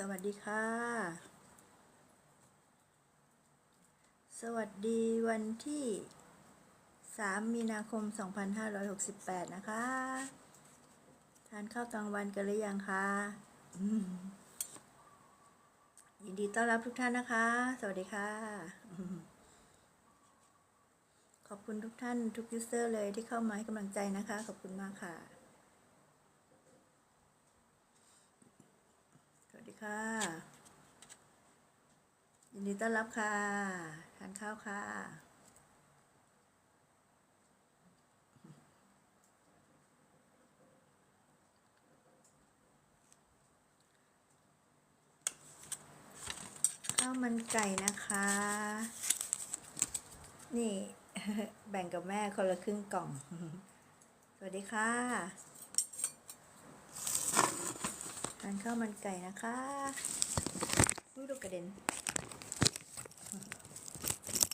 สวัสดีค่ะ สวัสดีวันที่ 3 มีนาคม 2568 นะคะ ทานข้าวกลางวันกันหรือยังคะยินดีต้อนรับทุกท่านนะคะ สวัสดีค่ะ ขอบคุณทุกท่านทุกยูเซอร์เลยที่เข้ามาให้กำลังใจนะคะ ขอบคุณมากค่ะ สวัสดี ค่ะยินดีต้อนรับค่ะ ทานข้าวค่ะ ข้าวมันไก่นะคะ นี่ แบ่งกับแม่คนละครึ่งกล่อง สวัสดีค่ะ ทานข้าวมันไก่นะคะอุ้ยลูกกระเด็น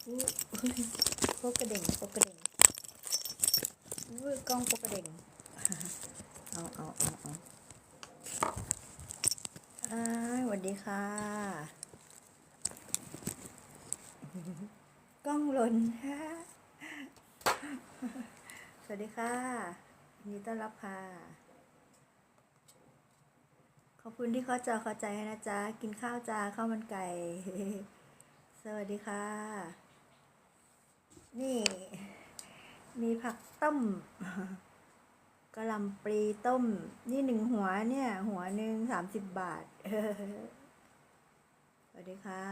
อุ้พกกระเด็งพกกระเด็งอุ้กล้องพกกระเด็งเอาเอาเอาเอาอายสวัสดีค่ะ กล้องหล่นสวัสดีค่ะยินดีต้อนรับค่ะ ขอบคุณที่เขาจอเข้าใจให้นะจ๊ะ กินข้าวจ้าข้าวมันไก่ สวัสดีค่ะ นี่ มีผักต้มกะหล่ำปลีต้ม นี่หนึ่งหัวเนี่ย หัวหนึ่งสามสิบบาท สวัสดีค่ะ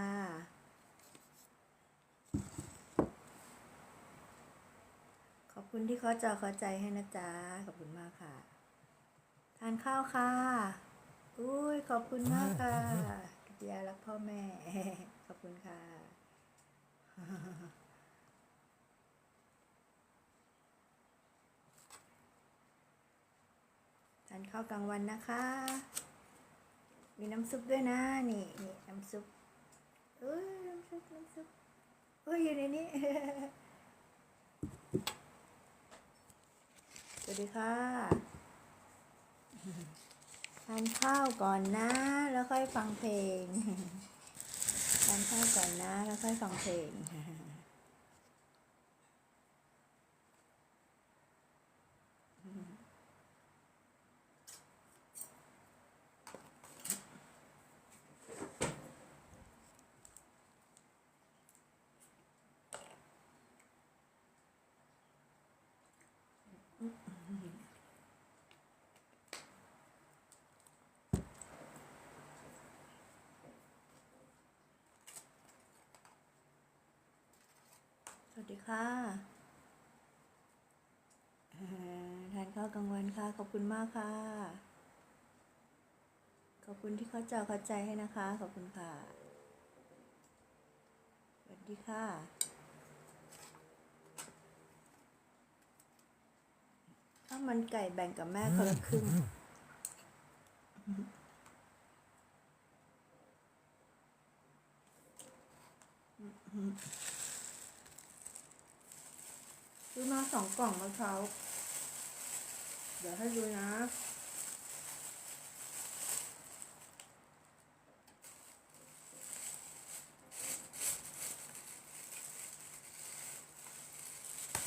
ขอบคุณที่เขาจอเข้าใจให้นะจ๊ะ ขอบคุณมากค่ะ ทานข้าวค่ะ อุ้ยขอบคุณมากค่ะกิตยารักพ่อแม่ ขอบคุณค่ะทานข้าวกลางวันนะคะ มีน้ำซุปด้วยนะ นี่นี่น้ำซุปเอ้ยน้ำซุปน้ำซุปเอ้ยอยู่ในนี้สวัสดีค่ะ ทานข้าวก่อนนะ แล้วค่อยฟังเพลง ทานข้าวก่อนนะ แล้วค่อยฟังเพลงค่ะส ดีค่ะเอ่อทานข้าวกลางวันค่ะ ขอบคุณมากค่ะ ขอบคุณที่เขาเจาเข้าใจให้นะคะ ขอบคุณค่ะ สวัสดีค่ะ ข้าวมันไก่แบ่งกับแม่คนละครึ่ง ซื้อมาสองกล่องมะพร้าวเดี๋ยวให้ดูนะ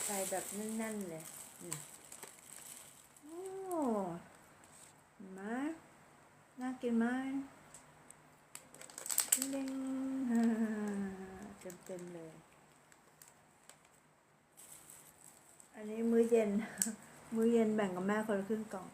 ใส่แบบแน่นๆเลยโอ้เห็นไหมน่ากินไหมเด้งเต็มๆเลย อันนี้มื้อเย็น มื้อเย็นแบ่งกับแม่คนละครึ่งกล่อง